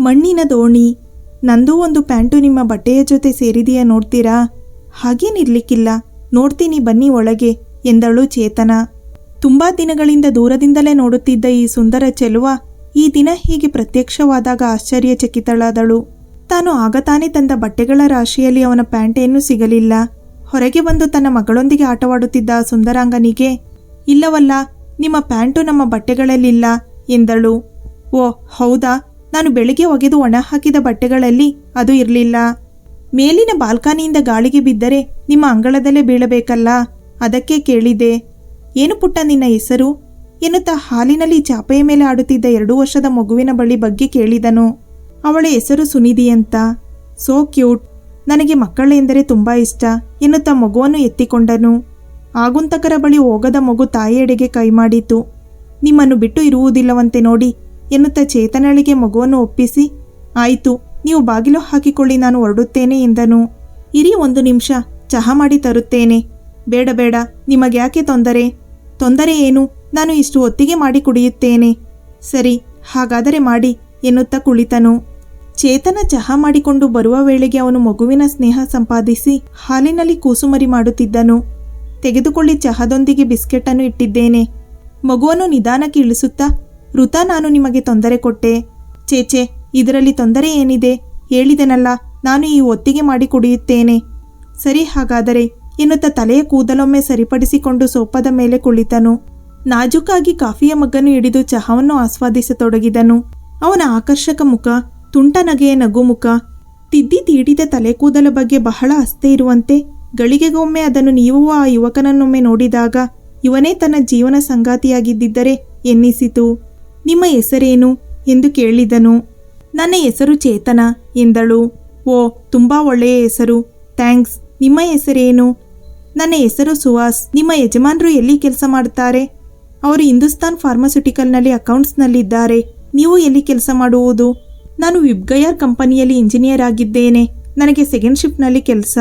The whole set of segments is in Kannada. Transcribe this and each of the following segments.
ಮಣ್ಣಿನ ದೋಣಿ. ನಂದೂ ಒಂದು ಪ್ಯಾಂಟು ನಿಮ್ಮ ಬಟ್ಟೆಯ ಜೊತೆ ಸೇರಿದೆಯಾ ನೋಡ್ತೀರಾ? ಹಾಗೇನಿರ್ಲಿಕ್ಕಿಲ್ಲ. ನೋಡ್ತೀನಿ, ಬನ್ನಿ ಒಳಗೆ, ಎಂದಳು ಚೇತನ. ತುಂಬಾ ದಿನಗಳಿಂದ ದೂರದಿಂದಲೇ ನೋಡುತ್ತಿದ್ದ ಈ ಸುಂದರ ಚೆಲುವ ಈ ದಿನ ಹೀಗೆ ಪ್ರತ್ಯಕ್ಷವಾದಾಗ ಆಶ್ಚರ್ಯಚಕಿತಳಾದಳು. ತಾನು ಆಗ ತಾನೇ ತಂದ ಬಟ್ಟೆಗಳ ರಾಶಿಯಲ್ಲಿ ಅವನ ಪ್ಯಾಂಟೇನೂ ಸಿಗಲಿಲ್ಲ. ಹೊರಗೆ ಬಂದು ತನ್ನ ಮಗಳೊಂದಿಗೆ ಆಟವಾಡುತ್ತಿದ್ದ ಸುಂದರಾಂಗನಿಗೆ, ಇಲ್ಲವಲ್ಲ, ನಿಮ್ಮ ಪ್ಯಾಂಟು ನಮ್ಮ ಬಟ್ಟೆಗಳಲ್ಲಿಲ್ಲ, ಎಂದಳು. ಓ, ಹೌದಾ? ನಾನು ಬೆಳಿಗ್ಗೆ ಒಗೆದು ಒಣ ಹಾಕಿದ ಬಟ್ಟೆಗಳಲ್ಲಿ ಅದು ಇರಲಿಲ್ಲ. ಮೇಲಿನ ಬಾಲ್ಕನಿಯಿಂದ ಗಾಳಿಗೆ ಬಿದ್ದರೆ ನಿಮ್ಮ ಅಂಗಳದಲ್ಲೇ ಬೀಳಬೇಕಲ್ಲ? ಅದಕ್ಕೆ ಕೇಳಿದೆ. ಏನು ಪುಟ್ಟ ನಿನ್ನ ಹೆಸರು? ಎನ್ನುತ್ತಾ ಹಾಲಿನಲ್ಲಿ ಚಾಪೆಯ ಮೇಲೆ ಆಡುತ್ತಿದ್ದ ಎರಡು ವರ್ಷದ ಮಗುವಿನ ಬಳಿ ಬಗ್ಗೆ ಕೇಳಿದನು. ಅವಳ ಹೆಸರು ಸುನಿಧಿ ಅಂತ. ಸೋ ಕ್ಯೂಟ್ ನನಗೆ ಮಕ್ಕಳೆಂದರೆ ತುಂಬ ಇಷ್ಟ ಎನ್ನುತ್ತಾ ಮಗುವನ್ನು ಎತ್ತಿಕೊಂಡನು. ಆಗುಂತಕರ ಬಳಿ ಹೋಗದ ಮಗು ತಾಯಿಯೆಡೆಗೆ ಕೈ ಮಾಡಿತು ನಿಮ್ಮನ್ನು ಬಿಟ್ಟು ಇರುವುದಿಲ್ಲವಂತೆ ನೋಡಿ ಎನ್ನುತ್ತಾ ಚೇತನಳಿಗೆ ಮಗುವನ್ನು ಒಪ್ಪಿಸಿ, ಆಯಿತು, ನೀವು ಬಾಗಿಲು ಹಾಕಿಕೊಳ್ಳಿ, ನಾನು ಹೊರಡುತ್ತೇನೆ, ಎಂದನು. ಇರಿ ಒಂದು ನಿಮಿಷ, ಚಹಾ ಮಾಡಿ ತರುತ್ತೇನೆ. ಬೇಡ ಬೇಡ ನಿಮಗ್ಯಾಕೆ ತೊಂದರೆ? ತೊಂದರೆ ಏನು? ನಾನು ಇಷ್ಟು ಹೊತ್ತಿಗೆ ಮಾಡಿ ಕುಡಿಯುತ್ತೇನೆ. ಸರಿ, ಹಾಗಾದರೆ ಮಾಡಿ, ಎನ್ನುತ್ತಾ ಕುಳಿತನು. ಚೇತನ ಚಹಾ ಮಾಡಿಕೊಂಡು ಬರುವ ವೇಳೆಗೆ ಅವನು ಮಗುವಿನ ಸ್ನೇಹ ಸಂಪಾದಿಸಿ ಹಾಲಿನಲ್ಲಿ ಕೂಸುಮರಿ ಮಾಡುತ್ತಿದ್ದನು. ತೆಗೆದುಕೊಳ್ಳಿ ಚಹಾದೊಂದಿಗೆ ಬಿಸ್ಕೆಟನ್ನು ಇಟ್ಟಿದ್ದೇನೆ. ಮಗುವನ್ನು ನಿಧಾನಕ್ಕೆ ಇಳಿಸುತ್ತಾ ಋತಾ, ನಾನು ನಿಮಗೆ ತೊಂದರೆ ಕೊಟ್ಟೆ. ಚೇಚೆ ಇದರಲ್ಲಿ ತೊಂದರೆ ಏನಿದೆ? ಹೇಳಿದೆನಲ್ಲ, ನಾನು ಈ ಒತ್ತಿಗೆ ಮಾಡಿ ಕುಡಿಯುತ್ತೇನೆ. ಸರಿ, ಹಾಗಾದರೆ, ಎನ್ನುತ್ತ ತಲೆಯ ಕೂದಲೊಮ್ಮೆ ಸರಿಪಡಿಸಿಕೊಂಡು ಸೋಪದ ಮೇಲೆ ಕುಳಿತನು. ನಾಜುಕಾಗಿ ಕಾಫಿಯ ಮಗ್ಗನ್ನು ಹಿಡಿದು ಚಹಾವನ್ನು ಆಸ್ವಾದಿಸತೊಡಗಿದನು. ಅವನ ಆಕರ್ಷಕ ಮುಖ, ತುಂಟ ನಗೆಯ ನಗುಮುಖ ತಿದ್ದಿ ತೀಡಿದ ತಲೆ ಕೂದಲ ಬಗ್ಗೆ ಬಹಳ ಅಸ್ತೆ ಇರುವಂತೆ, ಗಳಿಗೆಗೊಮ್ಮೆ ಅದನ್ನು ನೀವು ಆ ಯುವಕನನ್ನೊಮ್ಮೆ ನೋಡಿದಾಗ, ಇವನೇ ತನ್ನ ಜೀವನ ಸಂಗಾತಿಯಾಗಿದ್ದಿದ್ದರೆ ಎನ್ನಿಸಿತು. ನಿಮ್ಮ ಹೆಸರೇನು ಎಂದು ಕೇಳಿದನು. ನನ್ನ ಹೆಸರು ಚೇತನ ಎಂದಳು. ಓ, ತುಂಬಾ ಒಳ್ಳೆಯ ಹೆಸರು. ಥ್ಯಾಂಕ್ಸ್. ನಿಮ್ಮ ಹೆಸರೇನು? ನನ್ನ ಹೆಸರು ಸುಹಾಸ್. ನಿಮ್ಮ ಯಜಮಾನರು ಎಲ್ಲಿ ಕೆಲಸ ಮಾಡುತ್ತಾರೆ ಅವರು ಹಿಂದೂಸ್ತಾನ್ ಫಾರ್ಮಸ್ಯೂಟಿಕಲ್ನಲ್ಲಿ ಅಕೌಂಟ್ಸ್ನಲ್ಲಿದ್ದಾರೆ. ನೀವು ಎಲ್ಲಿ ಕೆಲಸ ಮಾಡುವುದು? ನಾನು ವಿಬ್ಗಯರ್ ಕಂಪನಿಯಲ್ಲಿ ಇಂಜಿನಿಯರ್ ಆಗಿದ್ದೇನೆ. ನನಗೆ ಸೆಕೆಂಡ್ ಶಿಫ್ಟ್ನಲ್ಲಿ ಕೆಲಸ.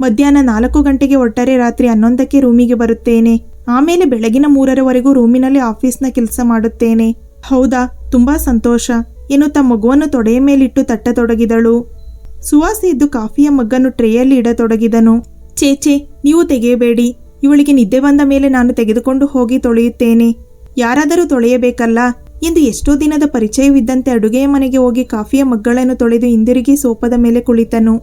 ಮಧ್ಯಾಹ್ನ ನಾಲ್ಕು ಗಂಟೆಗೆ ಒಟ್ಟಾರೆ ರಾತ್ರಿ ಹನ್ನೊಂದಕ್ಕೆ ರೂಮಿಗೆ ಬರುತ್ತೇನೆ. ಆಮೇಲೆ ಬೆಳಗಿನ ಮೂರರವರೆಗೂ ರೂಮಿನಲ್ಲಿ ಆಫೀಸ್ನ ಕೆಲಸ ಮಾಡುತ್ತೇನೆ. ಹೌದಾ, ತುಂಬಾ ಸಂತೋಷ. ಎನ್ನುತ್ತಾ ಮಗುವನ್ನು ತೊಡೆಯ ಮೇಲಿಟ್ಟು ತಟ್ಟತೊಡಗಿದಳು. ಸುವಾಸಿ ಎದ್ದು ಕಾಫಿಯ ಮಗ್ಗನ್ನು ಟ್ರೇಯಲ್ಲಿ ಇಡತೊಡಗಿದನು. ಚೇಚೆ ನೀವು ತೆಗೆಯಬೇಡಿ. ಇವಳಿಗೆ ನಿದ್ದೆ ಬಂದ ಮೇಲೆ ನಾನು ತೆಗೆದುಕೊಂಡು ಹೋಗಿ ತೊಳೆಯುತ್ತೇನೆ. ಯಾರಾದರೂ ತೊಳೆಯಬೇಕಲ್ಲ? ಎಂದು ಎಷ್ಟೋ ದಿನದ ಪರಿಚಯವಿದ್ದಂತೆ ಅಡುಗೆಯ ಮನೆಗೆ ಹೋಗಿ ಕಾಫಿಯ ಮಗ್ಗಳನ್ನು ತೊಳೆದು ಹಿಂದಿರುಗಿ ಸೋಪದ ಮೇಲೆ ಕುಳಿತನು.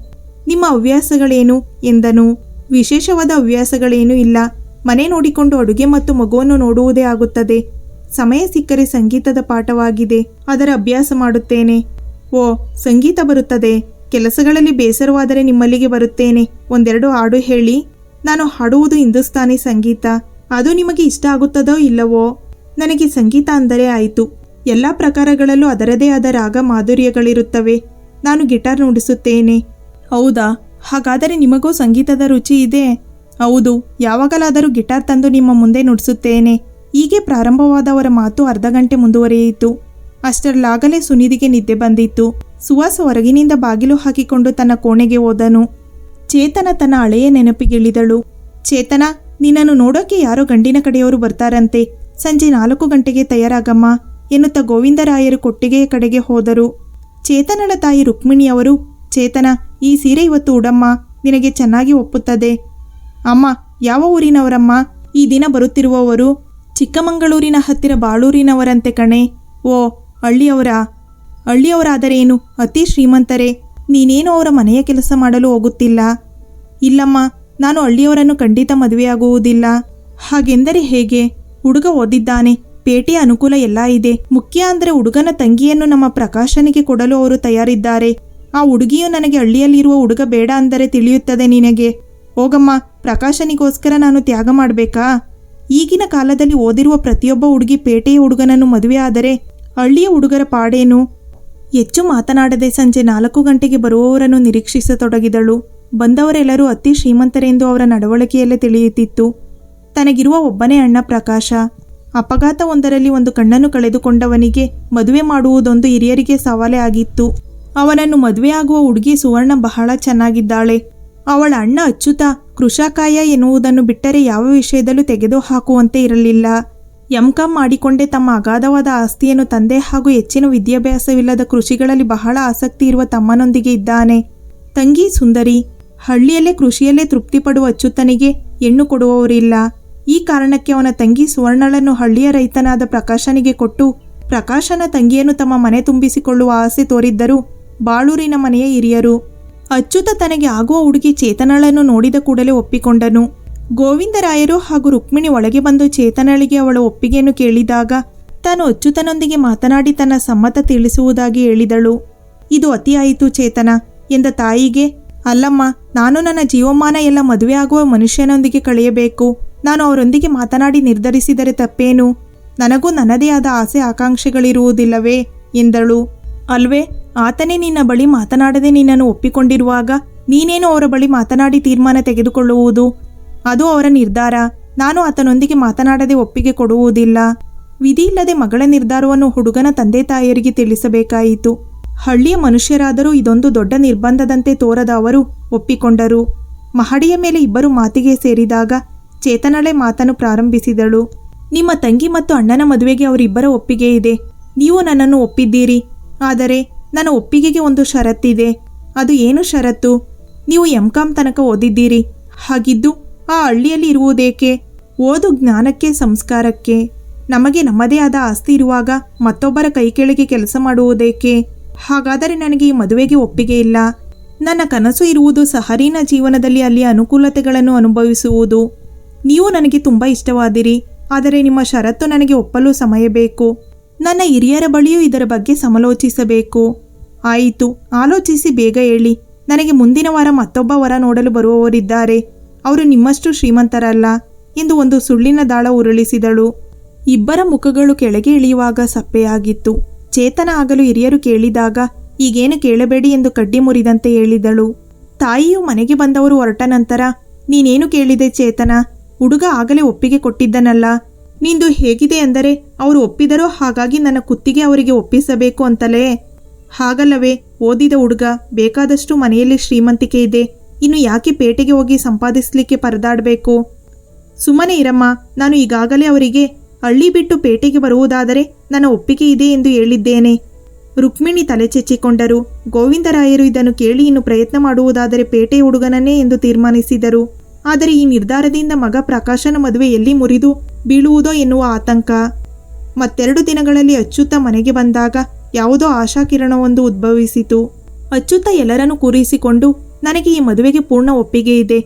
ನಿಮ್ಮ ಹವ್ಯಾಸಗಳೇನು? ಎಂದನು. ವಿಶೇಷವಾದ ಹವ್ಯಾಸಗಳೇನೂ ಇಲ್ಲ. ಮನೆ ನೋಡಿಕೊಂಡು ಅಡುಗೆ ಮತ್ತು ಮಗುವನ್ನು ನೋಡುವುದೇ ಆಗುತ್ತದೆ. ಸಮಯ ಸಿಕ್ಕರೆ ಸಂಗೀತದ ಪಾಠವಾಗಿದೆ. ಅದರ ಅಭ್ಯಾಸ ಮಾಡುತ್ತೇನೆ. ಓ, ಸಂಗೀತ ಬರುತ್ತದೆ. ಕೆಲಸಗಳಲ್ಲಿ ಬೇಸರವಾದರೆ ನಿಮ್ಮಲ್ಲಿಗೆ ಬರುತ್ತೇನೆ. ಒಂದೆರಡು ಹಾಡು ಹೇಳಿ. ನಾನು ಹಾಡುವುದು ಹಿಂದೂಸ್ತಾನಿ ಸಂಗೀತ. ಅದು ನಿಮಗೆ ಇಷ್ಟ ಆಗುತ್ತದೋ ಇಲ್ಲವೋ? ನನಗೆ ಸಂಗೀತ ಅಂದರೆ ಆಯಿತು. ಎಲ್ಲ ಪ್ರಕಾರಗಳಲ್ಲೂ ಅದರದೇ ಆದ ರಾಗ ಮಾಧುರ್ಯಗಳಿರುತ್ತವೆ. ನಾನು ಗಿಟಾರ್ ನುಡಿಸುತ್ತೇನೆ. ಹೌದಾ? ಹಾಗಾದರೆ ನಿಮಗೂ ಸಂಗೀತದ ರುಚಿ ಇದೆ? ಹೌದು. ಯಾವಾಗಲಾದರೂ ಗಿಟಾರ್ ತಂದು ನಿಮ್ಮ ಮುಂದೆ ನುಡಿಸುತ್ತೇನೆ. ಹೀಗೆ ಪ್ರಾರಂಭವಾದವರ ಮಾತು ಅರ್ಧ ಗಂಟೆ ಮುಂದುವರಿಯಿತು. ಅಷ್ಟರಲ್ಲಾಗಲೇ ಸುನಿಧಿಗೆ ನಿದ್ದೆ ಬಂದಿತ್ತು. ಸುವಾಸ ಹೊರಗಿನಿಂದ ಬಾಗಿಲು ಹಾಕಿಕೊಂಡು ತನ್ನ ಕೋಣೆಗೆ ಹೋದನು. ಚೇತನ ತನ್ನ ಹಳೆಯ ನೆನಪಿಗಿಳಿದಳು. ಚೇತನ, ನಿನ್ನನ್ನು ನೋಡೋಕೆ ಯಾರೋ ಗಂಡಿನ ಕಡೆಯವರು ಬರ್ತಾರಂತೆ. ಸಂಜೆ ನಾಲ್ಕು ಗಂಟೆಗೆ ತಯಾರಾಗಮ್ಮ, ಎನ್ನುತ್ತಾ ಗೋವಿಂದರಾಯರು ಕೊಟ್ಟಿಗೆಯ ಕಡೆಗೆ ಹೋದರು. ಚೇತನಳ ತಾಯಿ ರುಕ್ಮಿಣಿಯವರು ಚೇತನ, ಈ ಸೀರೆ ಇವತ್ತು ಉಡಮ್ಮ, ನಿನಗೆ ಚೆನ್ನಾಗಿ ಒಪ್ಪುತ್ತದೆ. ಅಮ್ಮ, ಯಾವ ಊರಿನವರಮ್ಮ? ಈ ದಿನ ಬರುತ್ತಿರುವವರು ಚಿಕ್ಕಮಂಗಳೂರಿನ ಹತ್ತಿರ ಬಾಳೂರಿನವರಂತೆ ಕಣೆ. ಓ, ಹಳ್ಳಿಯವರ? ಹಳ್ಳಿಯವರಾದರೇನು ಅತಿ ಶ್ರೀಮಂತರೇ. ನೀನೇನು ಅವರ ಮನೆಯ ಕೆಲಸ ಮಾಡಲು ಹೋಗುತ್ತಿಲ್ಲ? ಇಲ್ಲಮ್ಮ, ನಾನು ಹಳ್ಳಿಯವರನ್ನು ಖಂಡಿತ ಮದುವೆಯಾಗುವುದಿಲ್ಲ. ಹಾಗೆಂದರೆ ಹೇಗೆ? ಹುಡುಗ ಓದಿದ್ದಾನೆ. ಪೇಟೆಯ ಅನುಕೂಲ ಎಲ್ಲ ಇದೆ. ಮುಖ್ಯ ಅಂದರೆ ಹುಡುಗನ ತಂಗಿಯನ್ನು ನಮ್ಮ ಪ್ರಕಾಶನಿಗೆ ಕೊಡಲು ಅವರು ತಯಾರಿದ್ದಾರೆ. ಆ ಹುಡುಗಿಯು ನನಗೆ ಹಳ್ಳಿಯಲ್ಲಿರುವ ಹುಡುಗ ಬೇಡ ಅಂದರೆ ತಿಳಿಯುತ್ತದೆ ನಿನಗೆ. ಹೋಗಮ್ಮ, ಪ್ರಕಾಶನಿಗೋಸ್ಕರ ನಾನು ತ್ಯಾಗ ಮಾಡಬೇಕಾ? ಈಗಿನ ಕಾಲದಲ್ಲಿ ಓದಿರುವ ಪ್ರತಿಯೊಬ್ಬ ಹುಡುಗಿ ಪೇಟೆಯ ಹುಡುಗನನ್ನು ಮದುವೆ ಆದರೆ ಹಳ್ಳಿಯ ಹುಡುಗರ ಪಾಡೇನು? ಹೆಚ್ಚು ಮಾತನಾಡದೆ ಸಂಜೆ ನಾಲ್ಕು ಗಂಟೆಗೆ ಬರುವವರನ್ನು ನಿರೀಕ್ಷಿಸತೊಡಗಿದಳು. ಬಂದವರೆಲ್ಲರೂ ಅತಿ ಶ್ರೀಮಂತರೆಂದು ಅವರ ನಡವಳಿಕೆಯಲ್ಲೇ ತಿಳಿಯುತ್ತಿತ್ತು. ತನಗಿರುವ ಒಬ್ಬನೇ ಅಣ್ಣ ಪ್ರಕಾಶ. ಅಪಘಾತವೊಂದರಲ್ಲಿ ಒಂದು ಕಣ್ಣನ್ನು ಕಳೆದುಕೊಂಡವನಿಗೆ ಮದುವೆ ಮಾಡುವುದೊಂದು ಹಿರಿಯರಿಗೆ ಸವಾಲೇ ಆಗಿತ್ತು. ಅವನನ್ನು ಮದುವೆಯಾಗುವ ಹುಡುಗಿ ಸುವರ್ಣ ಬಹಳ ಚೆನ್ನಾಗಿದ್ದಾಳೆ. ಅವಳ ಅಣ್ಣ ಅಚ್ಚುತ ಕೃಷಕಾಯ ಎನ್ನುವುದನ್ನು ಬಿಟ್ಟರೆ ಯಾವ ವಿಷಯದಲ್ಲೂ ತೆಗೆದು ಹಾಕುವಂತೆ ಇರಲಿಲ್ಲ. ಎಂಕಾಂ ಮಾಡಿಕೊಂಡೇ ತಮ್ಮ ಅಗಾಧವಾದ ಆಸ್ತಿಯನ್ನು ತಂದೆ ಹಾಗೂ ಹೆಚ್ಚಿನ ವಿದ್ಯಾಭ್ಯಾಸವಿಲ್ಲದ ಕೃಷಿಗಳಲ್ಲಿ ಬಹಳ ಆಸಕ್ತಿ ಇರುವ ತಮ್ಮನೊಂದಿಗೆ ಇದ್ದಾನೆ. ತಂಗಿ ಸುಂದರಿ, ಹಳ್ಳಿಯಲ್ಲೇ ಕೃಷಿಯಲ್ಲೇ ತೃಪ್ತಿಪಡುವ ಅಚ್ಚುತನಿಗೆ ಹೆಣ್ಣು ಕೊಡುವವರಿಲ್ಲ. ಈ ಕಾರಣಕ್ಕೆ ಅವನ ತಂಗಿ ಸುವರ್ಣಳನ್ನು ಹಳ್ಳಿಯ ರೈತನಾದ ಪ್ರಕಾಶನಿಗೆ ಕೊಟ್ಟು, ಪ್ರಕಾಶನ ತಂಗಿಯನ್ನು ತಮ್ಮ ಮನೆ ತುಂಬಿಸಿಕೊಳ್ಳುವ ಆಸೆ ತೋರಿದ್ದರು ಬಾಳೂರಿನ ಮನೆಯ ಹಿರಿಯರು ಅಚ್ಯುತ ತನಗೆ ಆಗುವ ಹುಡುಗಿ ಚೇತನಳನ್ನು ನೋಡಿದ ಕೂಡಲೇ ಒಪ್ಪಿಕೊಂಡನು. ಗೋವಿಂದರಾಯರು ಹಾಗೂ ರುಕ್ಮಿಣಿ ಒಳಗೆ ಬಂದು ಚೇತನಳಿಗೆ ಅವಳ ಒಪ್ಪಿಗೆಯನ್ನು ಕೇಳಿದಾಗ ತಾನು ಅಚ್ಯುತನೊಂದಿಗೆ ಮಾತನಾಡಿ ತನ್ನ ಸಮ್ಮತ ತಿಳಿಸುವುದಾಗಿ ಹೇಳಿದಳು. ಇದು ಅತಿಯಾಯಿತು ಚೇತನ ಎಂದ ತಾಯಿಗೆ, ಅಲ್ಲಮ್ಮ, ನಾನು ನನ್ನ ಜೀವಮಾನ ಎಲ್ಲ ಮದುವೆ ಆಗುವ ಮನುಷ್ಯನೊಂದಿಗೆ ಕಳೆಯಬೇಕು. ನಾನು ಅವರೊಂದಿಗೆ ಮಾತನಾಡಿ ನಿರ್ಧರಿಸಿದರೆ ತಪ್ಪೇನು? ನನಗೂ ನನ್ನದೇ ಆದ ಆಸೆ ಆಕಾಂಕ್ಷೆಗಳಿರುವುದಿಲ್ಲವೇ? ಎಂದಳು. ಅಲ್ವೇ ಆತನೇ ನಿನ್ನ ಬಳಿ ಮಾತನಾಡದೆ ನಿನ್ನನ್ನು ಒಪ್ಪಿಕೊಂಡಿರುವಾಗ ನೀನೇನು ಅವರ ಬಳಿ ಮಾತನಾಡಿ ತೀರ್ಮಾನ ತೆಗೆದುಕೊಳ್ಳುವುದು? ಅದು ಅವರ ನಿರ್ಧಾರ. ನಾನು ಆತನೊಂದಿಗೆ ಮಾತನಾಡದೆ ಒಪ್ಪಿಗೆ ಕೊಡುವುದಿಲ್ಲ. ವಿಧಿಯಿಲ್ಲದೆ ಮಗಳ ನಿರ್ಧಾರವನ್ನು ಹುಡುಗನ ತಂದೆ ತಾಯಿಯರಿಗೆ ತಿಳಿಸಬೇಕಾಯಿತು. ಹಳ್ಳಿಯ ಮನುಷ್ಯರಾದರೂ ಇದೊಂದು ದೊಡ್ಡ ನಿರ್ಬಂಧದಂತೆ ತೋರದ ಅವರು ಒಪ್ಪಿಕೊಂಡರು. ಮಹಡಿಯ ಮೇಲೆ ಇಬ್ಬರು ಮಾತಿಗೆ ಸೇರಿದಾಗ ಚೇತನಳೆ ಮಾತನ್ನು ಪ್ರಾರಂಭಿಸಿದಳು. ನಿಮ್ಮ ತಂಗಿ ಮತ್ತು ಅಣ್ಣನ ಮದುವೆಗೆ ಅವರಿಬ್ಬರ ಒಪ್ಪಿಗೆ ಇದೆ. ನೀವು ನನ್ನನ್ನು ಒಪ್ಪಿದ್ದೀರಿ. ಆದರೆ ನನ್ನ ಒಪ್ಪಿಗೆಗೆ ಒಂದು ಷರತ್ತಿದೆ ಅದು ಏನು ಷರತ್ತು? ನೀವು ಎಂ ಕಾಂ ತನಕ ಓದಿದ್ದೀರಿ. ಹಾಗಿದ್ದು ಆ ಹಳ್ಳಿಯಲ್ಲಿ ಇರುವುದೇಕೆ? ಓದು ಜ್ಞಾನಕ್ಕೆ, ಸಂಸ್ಕಾರಕ್ಕೆ. ನಮಗೆ ನಮ್ಮದೇ ಆದ ಆಸ್ತಿ ಇರುವಾಗ ಮತ್ತೊಬ್ಬರ ಕೈ ಕೆಳಗೆ ಕೆಲಸ ಮಾಡುವುದೇಕೆ? ಹಾಗಾದರೆ ನನಗೆ ಈ ಮದುವೆಗೆ ಒಪ್ಪಿಗೆ ಇಲ್ಲ. ನನ್ನ ಕನಸು ಇರುವುದು ಸಹರೀನ ಜೀವನದಲ್ಲಿ ಅಲ್ಲಿ ಅನುಕೂಲತೆಗಳನ್ನು ಅನುಭವಿಸುವುದು. ನೀವು ನನಗೆ ತುಂಬ ಇಷ್ಟವಾದಿರಿ. ಆದರೆ ನಿಮ್ಮ ಷರತ್ತು ನನಗೆ ಒಪ್ಪಲು ಸಮಯ ಬೇಕು. ನನ್ನ ಹಿರಿಯರ ಬಳಿಯೂ ಇದರ ಬಗ್ಗೆ ಸಮಾಲೋಚಿಸಬೇಕು. ಆಯಿತು, ಆಲೋಚಿಸಿ ಬೇಗ ಹೇಳಿ. ನನಗೆ ಮುಂದಿನ ವಾರ ಮತ್ತೊಬ್ಬ ವರ ನೋಡಲು ಬರುವವರಿದ್ದಾರೆ. ಅವರು ನಿಮ್ಮಷ್ಟು ಶ್ರೀಮಂತರಲ್ಲ ಎಂದು ಒಂದು ಸುಳ್ಳಿನ ದಾಳ ಉರುಳಿಸಿದಳು. ಇಬ್ಬರ ಮುಖಗಳು ಕೆಳಗೆ ಇಳಿಯುವಾಗ ಸಪ್ಪೆಯಾಗಿತ್ತು. ಚೇತನ ಆಗಲು ಹಿರಿಯರು ಕೇಳಿದಾಗ, ಈಗೇನು ಕೇಳಬೇಡಿ ಎಂದು ಕಡ್ಡಿ ಮುರಿದಂತೆ ಹೇಳಿದಳು. ತಾಯಿಯು ಮನೆಗೆ ಬಂದವರು ಹೊರಟ ನಂತರ, ನೀನೇನು ಕೇಳಿದೆ ಚೇತನ? ಹುಡುಗ ಆಗಲೇ ಒಪ್ಪಿಗೆ ಕೊಟ್ಟಿದ್ದನಲ್ಲ. ನಿಂದು ಹೇಗಿದೆ ಅಂದರೆ ಅವರು ಒಪ್ಪಿದರೋ ಹಾಗಾಗಿ ನನ್ನ ಕುತ್ತಿಗೆ ಅವರಿಗೆ ಒಪ್ಪಿಸಬೇಕು ಅಂತಲೇ. ಹಾಗಲ್ಲವೇ, ಓದಿದ ಹುಡುಗ, ಬೇಕಾದಷ್ಟು ಮನೆಯಲ್ಲಿ ಶ್ರೀಮಂತಿಕೆ ಇದೆ. ಇನ್ನು ಯಾಕೆ ಪೇಟೆಗೆ ಹೋಗಿ ಸಂಪಾದಿಸಲಿಕ್ಕೆ ಪರದಾಡಬೇಕು? ಸುಮ್ಮನೆ ಇರಮ್ಮ, ನಾನು ಈಗಾಗಲೇ ಅವರಿಗೆ ಹಳ್ಳಿ ಬಿಟ್ಟು ಪೇಟೆಗೆ ಬರುವುದಾದರೆ ನನ್ನ ಒಪ್ಪಿಗೆ ಇದೆ ಎಂದು ಹೇಳಿದ್ದೇನೆ. ರುಕ್ಮಿಣಿ ತಲೆ ಚೆಚ್ಚಿಕೊಂಡರು. ಗೋವಿಂದರಾಯರು ಇದನ್ನು ಕೇಳಿ ಇನ್ನು ಪ್ರಯತ್ನ ಮಾಡುವುದಾದರೆ ಪೇಟೆ ಹುಡುಗನನ್ನೇ ಎಂದು ತೀರ್ಮಾನಿಸಿದರು. ಆದರೆ ಈ ನಿರ್ಧಾರದಿಂದ ಮಗ ಪ್ರಕಾಶನ ಮದುವೆ ಎಲ್ಲಿ ಮುರಿದು ಬೀಳುವುದೋ ಎನ್ನುವ ಆತಂಕ. ಮತ್ತೆರಡು ದಿನಗಳಲ್ಲಿ ಅಚ್ಯುತ ಮನೆಗೆ ಬಂದಾಗ ಯಾವುದೋ ಆಶಾಕಿರಣವೊಂದು ಉದ್ಭವಿಸಿತು. ಅಚ್ಯುತ ಎಲ್ಲರನ್ನು ಕೂರಿಸಿಕೊಂಡು, ನನಗೆ ಈ ಮದುವೆಗೆ ಪೂರ್ಣ ಒಪ್ಪಿಗೆ ಇದೆ.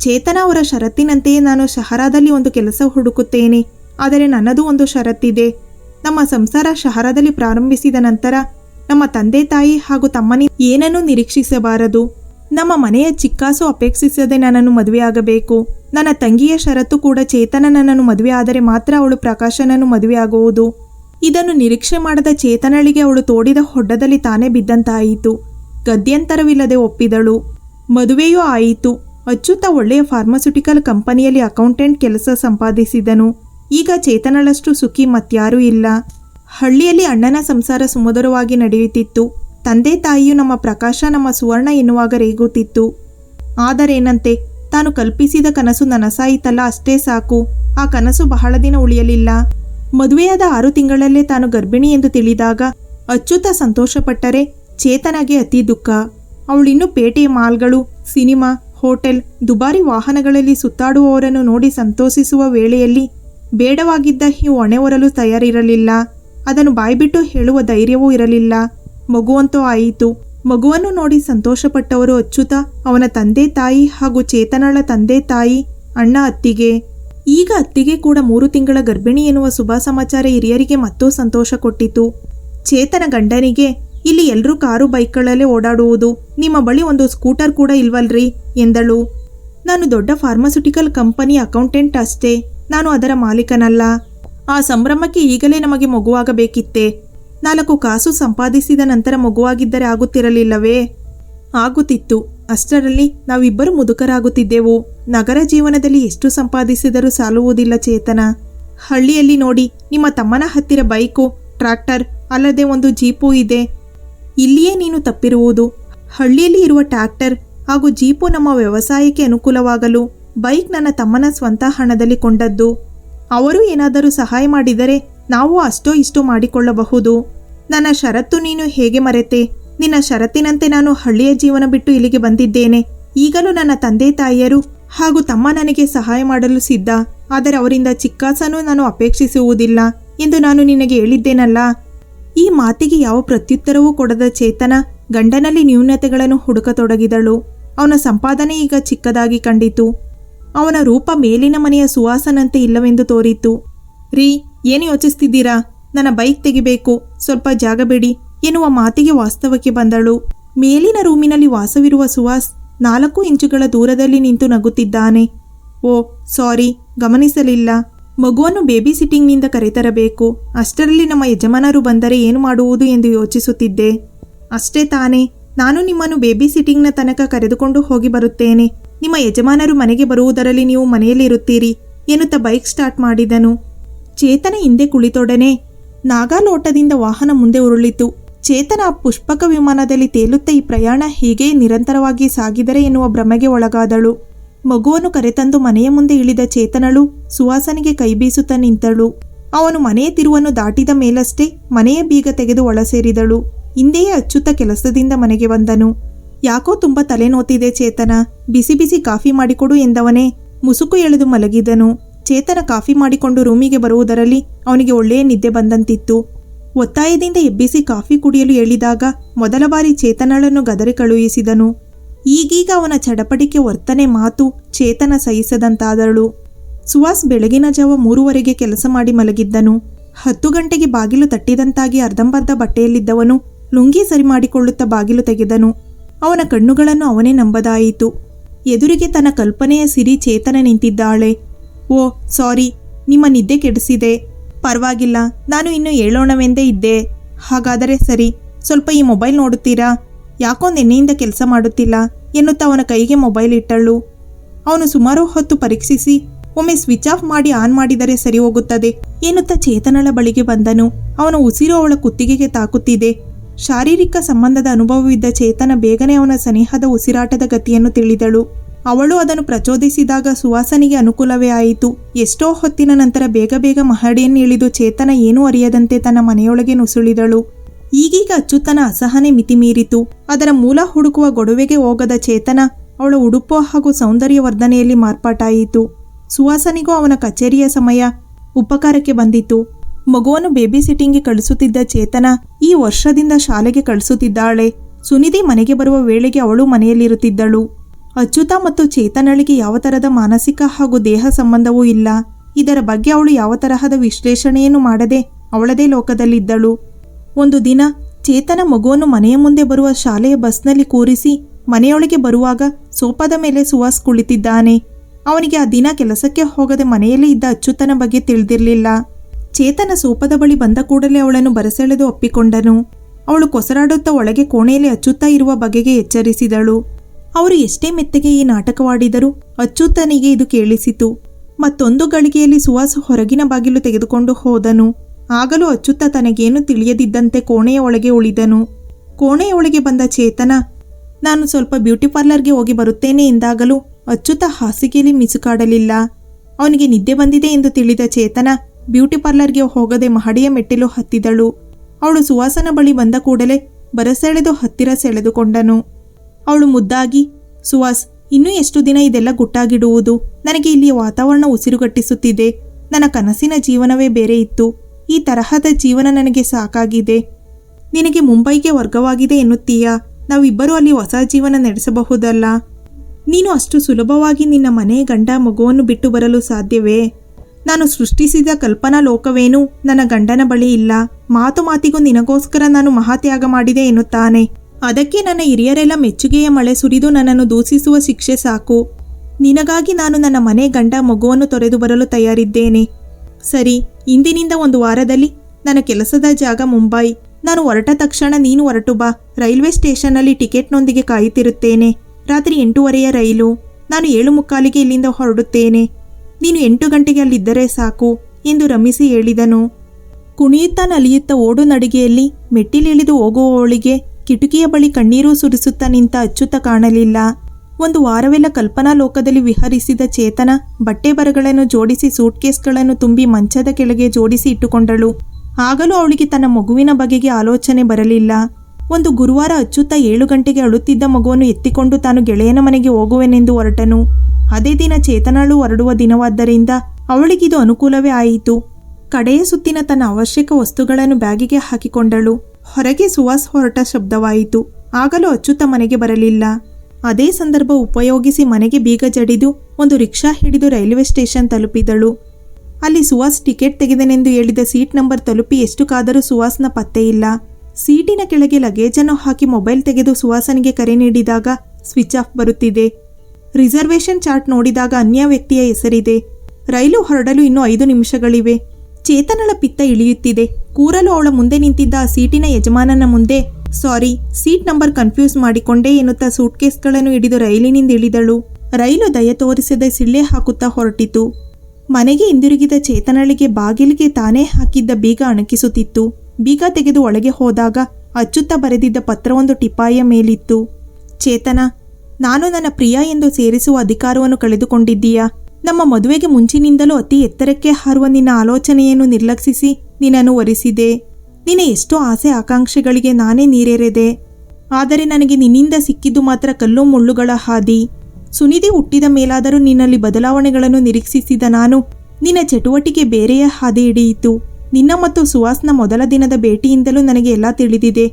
ಚೇತನ ಅವರ ಷರತ್ತಿನಂತೆಯೇ ನಾನು ಶಹರಾದಲ್ಲಿ ಒಂದು ಕೆಲಸ ಹುಡುಕುತ್ತೇನೆ. ಆದರೆ ನನ್ನದು ಒಂದು ಷರತ್ತಿದೆ. ನಮ್ಮ ಸಂಸಾರ ಶಹರದಲ್ಲಿ ಪ್ರಾರಂಭಿಸಿದ ನಂತರ ನಮ್ಮ ತಂದೆ ತಾಯಿ ಹಾಗೂ ತಮ್ಮನಿ ಏನನ್ನೂ ನಿರೀಕ್ಷಿಸಬಾರದು. ನಮ್ಮ ಮನೆಯ ಚಿಕ್ಕಾಸು ಅಪೇಕ್ಷಿಸದೆ ನನ್ನನ್ನು ಮದುವೆಯಾಗಬೇಕು ನನ್ನ ತಂಗಿಯ ಷರತ್ತು ಕೂಡ ಚೇತನ ನನ್ನನ್ನು ಮದುವೆ ಆದರೆ ಮಾತ್ರ ಅವಳು ಪ್ರಕಾಶನನ್ನು ಮದುವೆಯಾಗುವುದು ಇದನ್ನು ನಿರೀಕ್ಷೆ ಮಾಡದ ಚೇತನಳಿಗೆ ಅವಳು ತೋಡಿದ ಹೊಡ್ಡದಲ್ಲಿ ತಾನೇ ಬಿದ್ದಂತಾಯಿತು. ಗದ್ಯಂತರವಿಲ್ಲದೆ ಒಪ್ಪಿದಳು. ಮದುವೆಯೂ ಆಯಿತು. ಅಚ್ಯುತ ಒಳ್ಳೆಯ ಫಾರ್ಮಸ್ಯೂಟಿಕಲ್ ಕಂಪನಿಯಲ್ಲಿ ಅಕೌಂಟೆಂಟ್ ಕೆಲಸ ಸಂಪಾದಿಸಿದನು. ಈಗ ಚೇತನಳಷ್ಟು ಸುಖಿ ಮತ್ಯಾರೂ ಇಲ್ಲ. ಹಳ್ಳಿಯಲ್ಲಿ ಅಣ್ಣನ ಸಂಸಾರ ಸುಮಧುರವಾಗಿ ನಡೆಯುತ್ತಿತ್ತು. ತಂದೆ ತಾಯಿಯು ನಮ್ಮ ಪ್ರಕಾಶ, ನಮ್ಮ ಸುವರ್ಣ ಎನ್ನುವಾಗ ರೇಗುತ್ತಿತ್ತು. ಆದರೇನಂತೆ, ತಾನು ಕಲ್ಪಿಸಿದ ಕನಸು ನನಸಾಯಿತಲ್ಲ ಅಷ್ಟೇ ಸಾಕು. ಆ ಕನಸು ಬಹಳ ದಿನ ಉಳಿಯಲಿಲ್ಲ. ಮದುವೆಯಾದ ಆರು ತಿಂಗಳಲ್ಲೇ ತಾನು ಗರ್ಭಿಣಿ ಎಂದು ತಿಳಿದಾಗ ಅಚ್ಚುತ ಸಂತೋಷಪಟ್ಟರೆ ಚೇತನಗೆ ಅತಿ ದುಃಖ. ಅವಳಿನ್ನು ಪೇಟೆ ಮಾಲ್ಗಳು, ಸಿನಿಮಾ, ಹೋಟೆಲ್, ದುಬಾರಿ ವಾಹನಗಳಲ್ಲಿ ಸುತ್ತಾಡುವವರನ್ನು ನೋಡಿ ಸಂತೋಷಿಸುವ ವೇಳೆಯಲ್ಲಿ ಬೇಡವಾಗಿದ್ದ ಈ ಹೊಣೆ ಹೊರಲು ತಯಾರಿರಲಿಲ್ಲ. ಅದನ್ನು ಬಾಯ್ಬಿಟ್ಟು ಹೇಳುವ ಧೈರ್ಯವೂ ಇರಲಿಲ್ಲ. ಮಗುವಂತೂ ಆಯಿತು. ಮಗುವನ್ನು ನೋಡಿ ಸಂತೋಷಪಟ್ಟವರು ಅಚ್ಚುತ, ಅವನ ತಂದೆ ತಾಯಿ ಹಾಗೂ ಚೇತನಳ ತಂದೆ ತಾಯಿ, ಅಣ್ಣ ಅತ್ತಿಗೆ. ಈಗ ಅತ್ತಿಗೆ ಕೂಡ ಮೂರು ತಿಂಗಳ ಗರ್ಭಿಣಿ ಎನ್ನುವ ಶುಭ ಸಮಾಚಾರ ಹಿರಿಯರಿಗೆ ಮತ್ತೂ ಸಂತೋಷ ಕೊಟ್ಟಿತು. ಚೇತನ ಗಂಡನಿಗೆ, ಇಲ್ಲಿ ಎಲ್ಲರೂ ಕಾರು ಬೈಕ್ಗಳಲ್ಲೇ ಓಡಾಡುವುದು. ನಿಮ್ಮ ಬಳಿ ಒಂದು ಸ್ಕೂಟರ್ ಕೂಡ ಇಲ್ವಲ್ರಿ? ಎಂದಳು. ನಾನು ದೊಡ್ಡ ಫಾರ್ಮಸ್ಯೂಟಿಕಲ್ ಕಂಪನಿ ಅಕೌಂಟೆಂಟ್ ಅಷ್ಟೇ. ನಾನು ಅದರ ಮಾಲೀಕನಲ್ಲ. ಆ ಸಂಭ್ರಮಕ್ಕೆ ಈಗಲೇ ನಮಗೆ ಮಗುವಾಗಬೇಕಿತ್ತೆ. ನಾಲ್ಕು ಕಾಸು ಸಂಪಾದಿಸಿದ ನಂತರ ಮಗುವಾಗಿದ್ದರೆ ಆಗುತ್ತಿರಲಿಲ್ಲವೇ? ಆಗುತ್ತಿತ್ತು. ಅಷ್ಟರಲ್ಲಿ ನಾವಿಬ್ಬರು ಮುದುಕರಾಗುತ್ತಿದ್ದೆವು. ನಗರ ಜೀವನದಲ್ಲಿ ಎಷ್ಟು ಸಂಪಾದಿಸಿದರೂ ಸಾಲುವುದಿಲ್ಲ ಚೇತನ. ಹಳ್ಳಿಯಲ್ಲಿ ನೋಡಿ, ನಿಮ್ಮ ತಮ್ಮನ ಹತ್ತಿರ ಬೈಕು, ಟ್ರ್ಯಾಕ್ಟರ್, ಅಲ್ಲದೆ ಒಂದು ಜೀಪು ಇದೆ. ಇಲ್ಲಿಯೇ ನೀನು ತಪ್ಪಿರುವುದು. ಹಳ್ಳಿಯಲ್ಲಿ ಇರುವ ಟ್ರ್ಯಾಕ್ಟರ್ ಹಾಗೂ ಜೀಪು ನಮ್ಮ ವ್ಯವಸಾಯಕ್ಕೆ ಅನುಕೂಲವಾಗಲು ಬೈಕ್ ನನ್ನ ತಮ್ಮನ ಸ್ವಂತ ಹಣದಲ್ಲಿ ಕೊಂಡದ್ದು. ಅವರು ಏನಾದರೂ ಸಹಾಯ ಮಾಡಿದರೆ ನಾವು ಅಷ್ಟೋ ಇಷ್ಟೋ ಮಾಡಿಕೊಳ್ಳಬಹುದು. ನನ್ನ ಷರತ್ತು ನೀನು ಹೇಗೆ ಮರೆತೆ? ನಿನ್ನ ಷರತ್ತಿನಂತೆ ನಾನು ಹಳ್ಳಿಯ ಜೀವನ ಬಿಟ್ಟು ಇಲ್ಲಿಗೆ ಬಂದಿದ್ದೇನೆ. ಈಗಲೂ ನನ್ನ ತಂದೆ ತಾಯಿಯರು ಹಾಗೂ ತಮ್ಮ ನನಗೆ ಸಹಾಯ ಮಾಡಲು ಸಿದ್ಧ. ಆದರೆ ಅವರಿಂದ ಚಿಕ್ಕಾಸನೂ ನಾನು ಅಪೇಕ್ಷಿಸುವುದಿಲ್ಲ ಎಂದು ನಾನು ನಿನಗೆ ಹೇಳಿದ್ದೇನಲ್ಲ? ಈ ಮಾತಿಗೆ ಯಾವ ಪ್ರತ್ಯುತ್ತರವೂ ಕೊಡದ ಚೇತನ ಗಂಡನಲ್ಲಿ ನ್ಯೂನತೆಗಳನ್ನು ಹುಡುಕತೊಡಗಿದಳು. ಅವನ ಸಂಪಾದನೆ ಈಗ ಚಿಕ್ಕದಾಗಿ ಕಂಡಿತು. ಅವನ ರೂಪ ಮೇಲಿನ ಮನೆಯ ಸುವಾಸನಂತೆ ಇಲ್ಲವೆಂದು ತೋರಿತು. ರೀ ಏನು ಯೋಚಿಸ್ತಿದ್ದೀರಾ? ನನ್ನ ಬೈಕ್ ತೆಗಿಬೇಕು. ಸ್ವಲ್ಪ ಜಾಗ ಬಿಡಿ ಎನ್ನುವ ಮಾತಿಗೆ ವಾಸ್ತವಕ್ಕೆ ಬಂದಳು. ಮೇಲಿನ ರೂಮಿನಲ್ಲಿ ವಾಸವಿರುವ ಸುಹಾಸ್ ನಾಲ್ಕು ಇಂಚುಗಳ ದೂರದಲ್ಲಿ ನಿಂತು ನಗುತ್ತಿದ್ದಾನೆ. ಓ, ಸಾರಿ, ಗಮನಿಸಲಿಲ್ಲ. ಮಗುವನ್ನು ಬೇಬಿ ಸಿಟ್ಟಿಂಗ್ನಿಂದ ಕರೆತರಬೇಕು. ಅಷ್ಟರಲ್ಲಿ ನಮ್ಮ ಯಜಮಾನರು ಬಂದರೆ ಏನು ಮಾಡುವುದು ಎಂದು ಯೋಚಿಸುತ್ತಿದ್ದೆ. ಅಷ್ಟೇ ತಾನೇ, ನಾನು ನಿಮ್ಮನ್ನು ಬೇಬಿ ಸಿಟ್ಟಿಂಗ್ನ ತನಕ ಕರೆದುಕೊಂಡು ಹೋಗಿ ಬರುತ್ತೇನೆ. ನಿಮ್ಮ ಯಜಮಾನರು ಮನೆಗೆ ಬರುವುದರಲ್ಲಿ ನೀವು ಮನೆಯಲ್ಲಿರುತ್ತೀರಿ ಎನ್ನುತ್ತಾ ಬೈಕ್ ಸ್ಟಾರ್ಟ್ ಮಾಡಿದನು. ಚೇತನ ಹಿಂದೆ ಕುಳಿತೊಡನೆ ನಾಗಾಲೋಟದಿಂದ ವಾಹನ ಮುಂದೆ ಉರುಳಿತು. ಚೇತನ ಪುಷ್ಪಕ ವಿಮಾನದಲ್ಲಿ ತೇಲುತ್ತ ಈ ಪ್ರಯಾಣ ಹೀಗೆ ನಿರಂತರವಾಗಿ ಸಾಗಿದರೆ ಎನ್ನುವ ಭ್ರಮೆಗೆ ಒಳಗಾದಳು. ಮಗುವನ್ನು ಕರೆತಂದು ಮನೆಯ ಮುಂದೆ ಇಳಿದ ಚೇತನಳು ಸುವಾಸನಿಗೆ ಕೈಬೀಸುತ್ತಾ ನಿಂತಳು. ಅವನು ಮನೆಯ ತಿರುವನ್ನು ದಾಟಿದ ಮೇಲಷ್ಟೇ ಮನೆಯ ಬೀಗ ತೆಗೆದು ಒಳಸೇರಿದಳು. ಹಿಂದೆಯೇ ಅಚ್ಚುತ್ತ ಕೆಲಸದಿಂದ ಮನೆಗೆ ಬಂದನು. ಯಾಕೋ ತುಂಬ ತಲೆನೋತಿದೆ ಚೇತನ. ಬಿಸಿ ಬಿಸಿ ಕಾಫಿ ಮಾಡಿಕೊಡು ಎಂದವನೇ ಮುಸುಕು ಎಳೆದು ಮಲಗಿದನು. ಚೇತನ ಕಾಫಿ ಮಾಡಿಕೊಂಡು ರೂಮಿಗೆ ಬರುವುದರಲ್ಲಿ ಅವನಿಗೆ ಒಳ್ಳೆಯ ನಿದ್ದೆ ಬಂದಂತಿತ್ತು. ಒತ್ತಾಯದಿಂದ ಎಬ್ಬಿಸಿ ಕಾಫಿ ಕುಡಿಯಲು ಹೇಳಿದಾಗ ಮೊದಲ ಬಾರಿ ಚೇತನಳನ್ನು ಗದರಿ ಕಳುಹಿಸಿದನು. ಈಗೀಗ ಅವನ ಚಡಪಡಿಕೆ ವರ್ತನೆ ಮಾತು ಚೇತನ ಸಹಿಸದಂತಾದಳು. ಸುಹಾಸ್ ಬೆಳಗಿನ ಜಾವ ಮೂರುವರೆಗೆ ಕೆಲಸ ಮಾಡಿ ಮಲಗಿದ್ದನು. ಹತ್ತು ಗಂಟೆಗೆ ಬಾಗಿಲು ತಟ್ಟಿದಂತಾಗಿ ಅರ್ಧಂಬರ್ಧ ಬಟ್ಟೆಯಲ್ಲಿದ್ದವನು ಲುಂಗಿ ಸರಿ ಮಾಡಿಕೊಳ್ಳುತ್ತಾ ಬಾಗಿಲು ತೆಗೆದನು. ಅವನ ಕಣ್ಣುಗಳನ್ನು ಅವನೇ ನಂಬದಾಯಿತು. ಎದುರಿಗೆ ತನ್ನ ಕಲ್ಪನೆಯ ಸಿರಿ ಚೇತನ ನಿಂತಿದ್ದಾಳೆ. ಓ, ಸಾರಿ, ನಿಮ್ಮ ನಿದ್ದೆ ಕೆಡಿಸಿದೆ. ಪರವಾಗಿಲ್ಲ, ನಾನು ಇನ್ನು ಹೇಳೋಣವೆಂದೇ ಇದ್ದೆ. ಹಾಗಾದರೆ ಸರಿ, ಸ್ವಲ್ಪ ಈ ಮೊಬೈಲ್ ನೋಡುತ್ತೀರಾ? ಯಾಕೋ ನಿನ್ನೆಯಿಂದ ಕೆಲಸ ಮಾಡುತ್ತಿಲ್ಲ, ಎನ್ನುತ್ತಾ ಅವನ ಕೈಗೆ ಮೊಬೈಲ್ ಇಟ್ಟಳು. ಅವನು ಸುಮಾರು ಹೊತ್ತು ಪರೀಕ್ಷಿಸಿ, ಒಮ್ಮೆ ಸ್ವಿಚ್ ಆಫ್ ಮಾಡಿ ಆನ್ ಮಾಡಿದರೆ ಸರಿ ಹೋಗುತ್ತದೆ, ಎನ್ನುತ್ತಾ ಚೇತನಳ ಬಳಿಗೆ ಬಂದನು. ಅವನ ಉಸಿರು ಅವಳ ಕುತ್ತಿಗೆಗೆ ತಾಕುತ್ತಿದೆ. ಶಾರೀರಿಕ ಸಂಬಂಧದ ಅನುಭವವಿದ್ದ ಚೇತನ ಬೇಗನೆ ಅವನ ಸನಿಹದ ಉಸಿರಾಟದ ಗತಿಯನ್ನು ತಿಳಿದಳು. ಅವಳು ಅದನ್ನು ಪ್ರಚೋದಿಸಿದಾಗ ಸುವಾಸನಿಗೆ ಅನುಕೂಲವೇ ಆಯಿತು. ಎಷ್ಟೋ ಹೊತ್ತಿನ ನಂತರ ಬೇಗ ಬೇಗ ಮಹಡಿಯನ್ನು ಇಳಿದು ಚೇತನ ಏನೂ ಅರಿಯದಂತೆ ತನ್ನ ಮನೆಯೊಳಗೆ ನುಸುಳಿದಳು. ಈಗೀಗ ಅಚ್ಚುತನ ಅಸಹನೆ ಮಿತಿಮೀರಿತು. ಅದರ ಮೂಲ ಹುಡುಕುವ ಗೊಡವೆಗೆ ಹೋಗದ ಚೇತನ ಅವಳ ಉಡುಪು ಹಾಗೂ ಸೌಂದರ್ಯವರ್ಧನೆಯಲ್ಲಿ ಮಾರ್ಪಾಟಾಯಿತು. ಸುವಾಸನಿಗೂ ಅವನ ಕಚೇರಿಯ ಸಮಯ ಉಪಕಾರಕ್ಕೆ ಬಂದಿತು. ಮಗುವನ್ನು ಬೇಬಿ ಸಿಟ್ಟಿಂಗ್ಗೆ ಕಳಿಸುತ್ತಿದ್ದ ಚೇತನ ಈ ವರ್ಷದಿಂದ ಶಾಲೆಗೆ ಕಳಿಸುತ್ತಿದ್ದಾಳೆ. ಸುನಿಧಿ ಮನೆಗೆ ಬರುವ ವೇಳೆಗೆ ಅವಳು ಮನೆಯಲ್ಲಿರುತ್ತಿದ್ದಳು. ಅಚ್ಯುತ ಮತ್ತು ಚೇತನಳಿಗೆ ಯಾವ ತರಹದ ಮಾನಸಿಕ ಹಾಗೂ ದೇಹ ಸಂಬಂಧವೂ ಇಲ್ಲ. ಇದರ ಬಗ್ಗೆ ಅವಳು ಯಾವ ತರಹದ ವಿಶ್ಲೇಷಣೆಯನ್ನು ಮಾಡದೆ ಅವಳದೇ ಲೋಕದಲ್ಲಿದ್ದಳು. ಒಂದು ದಿನ ಚೇತನ ಮಗುವನ್ನು ಮನೆಯ ಮುಂದೆ ಬರುವ ಶಾಲೆಯ ಬಸ್ನಲ್ಲಿ ಕೂರಿಸಿ ಮನೆಯೊಳಗೆ ಬರುವಾಗ ಸೋಪದ ಮೇಲೆ ಸುವಾಸ್ ಕುಳಿತಿದ್ದಾನೆ. ಅವನಿಗೆ ಆ ದಿನ ಕೆಲಸಕ್ಕೆ ಹೋಗದೆ ಮನೆಯಲ್ಲೇ ಇದ್ದ ಅಚ್ಯುತನ ಬಗ್ಗೆ ತಿಳಿದಿರಲಿಲ್ಲ. ಚೇತನ ಸೋಪದ ಬಳಿ ಬಂದ ಕೂಡಲೇ ಅವಳನ್ನು ಬರಸೆಳೆದು ಒಪ್ಪಿಕೊಂಡನು. ಅವಳು ಕೊಸರಾಡುತ್ತಾ ಒಳಗೆ ಕೋಣೆಯಲ್ಲಿ ಅಚ್ಚುತ್ತಾ ಇರುವ ಬಗೆಗೆ ಎಚ್ಚರಿಸಿದಳು. ಅವರು ಎಷ್ಟೇ ಮೆತ್ತಗೆ ಈ ನಾಟಕವಾಡಿದರೂ ಅಚ್ಚುತನಿಗೆ ಇದು ಕೇಳಿಸಿತು. ಮತ್ತೊಂದು ಗಳಿಗೆಯಲ್ಲಿ ಸುವಾಸ ಹೊರಗಿನ ಬಾಗಿಲು ತೆಗೆದುಕೊಂಡು ಹೋದನು. ಆಗಲೂ ಅಚ್ಚುತ್ತ ತನಗೇನು ತಿಳಿಯದಿದ್ದಂತೆ ಕೋಣೆಯ ಒಳಗೆ ಉಳಿದನು. ಕೋಣೆಯ ಒಳಗೆ ಬಂದ ಚೇತನ, ನಾನು ಸ್ವಲ್ಪ ಬ್ಯೂಟಿ ಪಾರ್ಲರ್ಗೆ ಹೋಗಿ ಬರುತ್ತೇನೆ ಎಂದಾಗಲೂ ಅಚ್ಚುತ ಹಾಸಿಗೆಯಲ್ಲಿ ಮಿಸುಕಾಡಲಿಲ್ಲ. ಅವನಿಗೆ ನಿದ್ದೆ ಬಂದಿದೆ ಎಂದು ತಿಳಿದ ಚೇತನ ಬ್ಯೂಟಿ ಪಾರ್ಲರ್ಗೆ ಹೋಗದೆ ಮಹಡಿಯ ಮೆಟ್ಟಿಲು ಹತ್ತಿದಳು. ಅವಳು ಸುವಾಸನ ಬಳಿ ಬಂದ ಕೂಡಲೇ ಬರಸೆಳೆದು ಹತ್ತಿರ ಸೆಳೆದುಕೊಂಡನು. ಅವಳು ಮುದ್ದಾಗಿ ಸುಹಾಸ್ ಇನ್ನೂ ಎಷ್ಟು ದಿನ ಇದೆಲ್ಲ ಗುಟ್ಟಾಗಿಡುವುದು? ನನಗೆ ಇಲ್ಲಿಯ ವಾತಾವರಣ ಉಸಿರುಗಟ್ಟಿಸುತ್ತಿದೆ. ನನ್ನ ಕನಸಿನ ಜೀವನವೇ ಬೇರೆ ಇತ್ತು. ಈ ತರಹದ ಜೀವನ ನನಗೆ ಸಾಕಾಗಿದೆ. ನಿನಗೆ ಮುಂಬೈಗೆ ವರ್ಗವಾಗಿದೆ ಎನ್ನುತ್ತೀಯಾ? ನಾವಿಬ್ಬರೂ ಅಲ್ಲಿ ಹೊಸ ಜೀವನ ನಡೆಸಬಹುದಲ್ಲ. ನೀನು ಅಷ್ಟು ಸುಲಭವಾಗಿ ನಿನ್ನ ಮನೆ ಗಂಡ ಮಗುವನ್ನು ಬಿಟ್ಟು ಬರಲು ಸಾಧ್ಯವೇ? ನಾನು ಸೃಷ್ಟಿಸಿದ ಕಲ್ಪನಾ ಲೋಕವೇನೂ ನನ್ನ ಗಂಡನ ಬಳಿ ಇಲ್ಲ. ಮಾತು ಮಾತಿಗೂ ನಿನಗೋಸ್ಕರ ನಾನು ಮಹಾತ್ಯಾಗ ಮಾಡಿದೆ ಎನ್ನುತ್ತಾನೆ. ಅದಕ್ಕೆ ನನ್ನ ಹಿರಿಯರೆಲ್ಲ ಮೆಚ್ಚುಗೆಯ ಮಳೆ ಸುರಿದು ನನ್ನನ್ನು ದೂಷಿಸುವ ಶಿಕ್ಷೆ ಸಾಕು. ನಿನಗಾಗಿ ನಾನು ನನ್ನ ಮನೆ ಗಂಡ ಮಗುವನ್ನು ತೊರೆದು ಬರಲು ತಯಾರಿದ್ದೇನೆ. ಸರಿ, ಇಂದಿನಿಂದ ಒಂದು ವಾರದಲ್ಲಿ ನನ್ನ ಕೆಲಸದ ಜಾಗ ಮುಂಬೈ. ನಾನು ಹೊರಟ ತಕ್ಷಣ ನೀನು ಹೊರಟು ಬಾ. ರೈಲ್ವೆ ಸ್ಟೇಷನ್ನಲ್ಲಿ ಟಿಕೆಟ್ನೊಂದಿಗೆ ಕಾಯುತ್ತಿರುತ್ತೇನೆ. ರಾತ್ರಿ ಎಂಟೂವರೆಯ ರೈಲು. ನಾನು ಏಳು ಮುಕ್ಕಾಲಿಗೆ ಇಲ್ಲಿಂದ ಹೊರಡುತ್ತೇನೆ. ನೀನು ಎಂಟು ಗಂಟೆಗೆ ಅಲ್ಲಿದ್ದರೆ ಸಾಕು ಎಂದು ರಮಿಸಿ ಹೇಳಿದನು. ಕುಣಿಯುತ್ತಾ ನಲಿಯುತ್ತಾ ಓಡು ನಡಿಗೆಯಲ್ಲಿ ಮೆಟ್ಟಿಲಿಳಿದು ಹೋಗುವವಳಿಗೆ ಕಿಟಕಿಯ ಬಳಿ ಕಣ್ಣೀರು ಸುರಿಸುತ್ತಾ ನಿಂತ ಅಚ್ಚುತ ಕಾಣಲಿಲ್ಲ. ಒಂದು ವಾರವೆಲ್ಲ ಕಲ್ಪನಾ ಲೋಕದಲ್ಲಿ ವಿಹರಿಸಿದ ಚೇತನ ಬಟ್ಟೆ ಬರಗಳನ್ನು ಜೋಡಿಸಿ ಸೂಟ್ಕೇಸ್ಗಳನ್ನು ತುಂಬಿ ಮಂಚದ ಕೆಳಗೆ ಜೋಡಿಸಿ ಇಟ್ಟುಕೊಂಡಳು. ಆಗಲೂ ಅವಳಿಗೆ ತನ್ನ ಮಗುವಿನ ಬಗೆಗೆ ಆಲೋಚನೆ ಬರಲಿಲ್ಲ. ಒಂದು ಗುರುವಾರ ಅಚ್ಚುತ್ತ ಏಳು ಗಂಟೆಗೆ ಅಳುತ್ತಿದ್ದ ಮಗುವನ್ನು ಎತ್ತಿಕೊಂಡು ತಾನು ಗೆಳೆಯನ ಮನೆಗೆ ಹೋಗುವೆನೆಂದು ಹೊರಟನು. ಅದೇ ದಿನ ಚೇತನಳು ಹೊರಡುವ ದಿನವಾದ್ದರಿಂದ ಅವಳಿಗಿದು ಅನುಕೂಲವೇ ಆಯಿತು. ಕಡೆಯ ಸುತ್ತಿನ ತನ್ನ ಅವಶ್ಯಕ ವಸ್ತುಗಳನ್ನು ಬ್ಯಾಗಿಗೆ ಹಾಕಿಕೊಂಡಳು. ಹೊರಗೆ ಸುವಾಸ್ ಹೊರಟ ಶಬ್ದವಾಯಿತು. ಆಗಲೂ ಅಚ್ಚುತ ಮನೆಗೆ ಬರಲಿಲ್ಲ. ಅದೇ ಸಂದರ್ಭ ಉಪಯೋಗಿಸಿ ಮನೆಗೆ ಬೀಗ ಜಡಿದು ಒಂದು ರಿಕ್ಷಾ ಹಿಡಿದು ರೈಲ್ವೆ ಸ್ಟೇಷನ್ ತಲುಪಿದಳು. ಅಲ್ಲಿ ಸುವಾಸ್ ಟಿಕೆಟ್ ತೆಗೆದನೆಂದು ಹೇಳಿದ ಸೀಟ್ ನಂಬರ್ ತಲುಪಿ ಎಷ್ಟು ಕಾದರೂ ಸುವಾಸ್ನ ಪತ್ತೆ ಇಲ್ಲ. ಸೀಟಿನ ಕೆಳಗೆ ಲಗೇಜನ್ನು ಹಾಕಿ ಮೊಬೈಲ್ ತೆಗೆದು ಸುವಾಸನಿಗೆ ಕರೆ ನೀಡಿದಾಗ ಸ್ವಿಚ್ ಆಫ್ ಬರುತ್ತಿದೆ. ರಿಸರ್ವೇಷನ್ ಚಾರ್ಟ್ ನೋಡಿದಾಗ ಅನ್ಯ ವ್ಯಕ್ತಿಯ ಹೆಸರಿದೆ. ರೈಲು ಹೊರಡಲು ಇನ್ನೂ ಐದು ನಿಮಿಷಗಳಿವೆ. ಚೇತನಳ ಪಿತ್ತ ಇಳಿಯುತ್ತಿದೆ. ಕೂರಲು ಅವಳ ಮುಂದೆ ನಿಂತಿದ್ದ ಆ ಸೀಟಿನ ಯಜಮಾನನ ಮುಂದೆ, ಸಾರಿ, ಸೀಟ್ ನಂಬರ್ ಕನ್ಫ್ಯೂಸ್ ಮಾಡಿಕೊಂಡೇ ಎನ್ನುತ್ತಾ ಸೂಟ್ಕೇಸ್ಗಳನ್ನು ಹಿಡಿದು ರೈಲಿನಿಂದ ಇಳಿದಳು. ರೈಲು ದಯ ತೋರಿಸದೆ ಸಿಳ್ಳೆ ಹಾಕುತ್ತಾ ಹೊರಟಿತು. ಮನೆಗೆ ಹಿಂದಿರುಗಿದ ಚೇತನಳಿಗೆ ಬಾಗಿಲಿಗೆ ತಾನೇ ಹಾಕಿದ್ದ ಬೀಗ ಅಣಕಿಸುತ್ತಿತ್ತು. ಬೀಗ ತೆಗೆದು ಒಳಗೆ ಹೋದಾಗ ಅಚ್ಚುತ್ತಾ ಬರೆದಿದ್ದ ಪತ್ರವೊಂದು ಟಿಪಾಯಿಯ ಮೇಲಿತ್ತು. ಚೇತನ, ನಾನು ನನ್ನ ಪ್ರಿಯ ಎಂದು ಸೇರಿಸುವ ಅಧಿಕಾರವನ್ನು ಕಳೆದುಕೊಂಡಿದ್ದೀಯಾ? ನಮ್ಮ ಮದುವೆಗೆ ಮುಂಚಿನಿಂದಲೂ ಅತಿ ಎತ್ತರಕ್ಕೆ ಹಾರುವ ನಿನ್ನ ಆಲೋಚನೆಯನ್ನು ನಿರ್ಲಕ್ಷಿಸಿ ನಿನ್ನನ್ನು ವರಿಸಿದೆ ನಿನ್ನ ಎಷ್ಟೋ ಆಸೆ ಆಕಾಂಕ್ಷೆಗಳಿಗೆ ನಾನೇ ನೀರೆರೆದೆ. ಆದರೆ ನನಗೆ ನಿನ್ನಿಂದ ಸಿಕ್ಕಿದ್ದು ಮಾತ್ರ ಕಲ್ಲು ಮುಳ್ಳುಗಳ ಹಾದಿ. ಸುನಿಧಿ ಹುಟ್ಟಿದ ಮೇಲಾದರೂ ನಿನ್ನಲ್ಲಿ ಬದಲಾವಣೆಗಳನ್ನು ನಿರೀಕ್ಷಿಸಿದ ನಾನು ನಿನ್ನ ಚಟುವಟಿಕೆ ಬೇರೆಯ ಹಾದಿ ಹಿಡಿಯಿತು. ನಿನ್ನ ಮತ್ತು ಸುಹಾಸ್ನ ಮೊದಲ ದಿನದ ಭೇಟಿಯಿಂದಲೂ ನನಗೆ ಎಲ್ಲ ತಿಳಿದಿದೆ.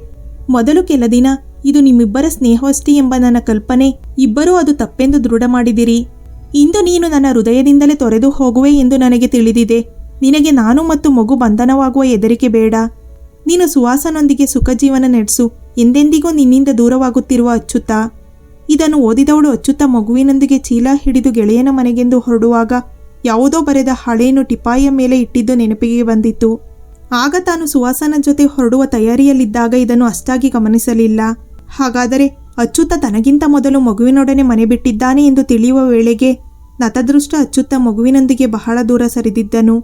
ಮೊದಲು ಕೆಲ ದಿನ ಇದು ನಿಮ್ಮಿಬ್ಬರ ಸ್ನೇಹವಷ್ಟೇ ಎಂಬ ನನ್ನ ಕಲ್ಪನೆ. ಇಬ್ಬರೂ ಅದು ತಪ್ಪೆಂದು ದೃಢ ಮಾಡಿದಿರಿ. ಇಂದು ನೀನು ನನ್ನ ಹೃದಯದಿಂದಲೇ ತೊರೆದು ಹೋಗುವೆ ಎಂದು ನನಗೆ ತಿಳಿದಿದೆ. ನಿನಗೆ ನಾನು ಮತ್ತು ಮಗು ಬಂಧನವಾಗುವ ಹೆದರಿಕೆ ಬೇಡ. ನೀನು ಸುವಾಸನೊಂದಿಗೆ ಸುಖ ಜೀವನ ನಡೆಸು. ಎಂದೆಂದಿಗೂ ನಿನ್ನಿಂದ ದೂರವಾಗುತ್ತಿರುವ ಅಚ್ಚುತ್ತ ಇದನ್ನು ಓದಿದವಳು ಅಚ್ಚುತ್ತ ಮಗುವಿನೊಂದಿಗೆ ಚೀಲ ಹಿಡಿದು ಗೆಳೆಯನ ಮನೆಗೆಂದು ಹೊರಡುವಾಗ ಯಾವುದೋ ಬರೆದ ಹಳೆಯನ್ನು ಟಿಪಾಯಿಯ ಮೇಲೆ ಇಟ್ಟಿದ್ದು ನೆನಪಿಗೆ ಬಂದಿತ್ತು. ಆಗ ತಾನು ಸುವಾಸನ ಜೊತೆ ಹೊರಡುವ ತಯಾರಿಯಲ್ಲಿದ್ದಾಗ ಇದನ್ನು ಅಷ್ಟಾಗಿ ಗಮನಿಸಲಿಲ್ಲ. ಹಾಗಾದರೆ ಅಚ್ಚುತ್ತ ತನಗಿಂತ ಮೊದಲು ಮಗುವಿನೊಡನೆ ಮನೆ ಬಿಟ್ಟಿದ್ದಾನೆ ಎಂದು ತಿಳಿಯುವ ವೇಳೆಗೆ ನತದೃಷ್ಟ ಅಚ್ಚುತ್ತ ಮಗುವಿನೊಂದಿಗೆ ಬಹಳ ದೂರ ಸರಿದಿದ್ದನು.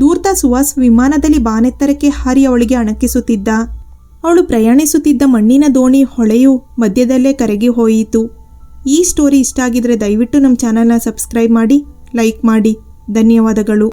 ದೂರ್ತ ಸುವಾಸ್ ವಿಮಾನದಲ್ಲಿ ಬಾನೆತ್ತರಕ್ಕೆ ಹಾರಿ ಅವಳಿಗೆ ಅಣಕಿಸುತ್ತಿದ್ದ. ಅವಳು ಪ್ರಯಾಣಿಸುತ್ತಿದ್ದ ಮಣ್ಣಿನ ದೋಣಿ ಹೊಳೆಯು ಮಧ್ಯದಲ್ಲೇ ಕರಗಿ ಹೋಯಿತು. ಈ ಸ್ಟೋರಿ ಇಷ್ಟ ಆಗಿದ್ರೆ ದಯವಿಟ್ಟು ನಮ್ಮ ಚಾನಲ್ನ ಸಬ್ಸ್ಕ್ರೈಬ್ ಮಾಡಿ, ಲೈಕ್ ಮಾಡಿ. ಧನ್ಯವಾದಗಳು.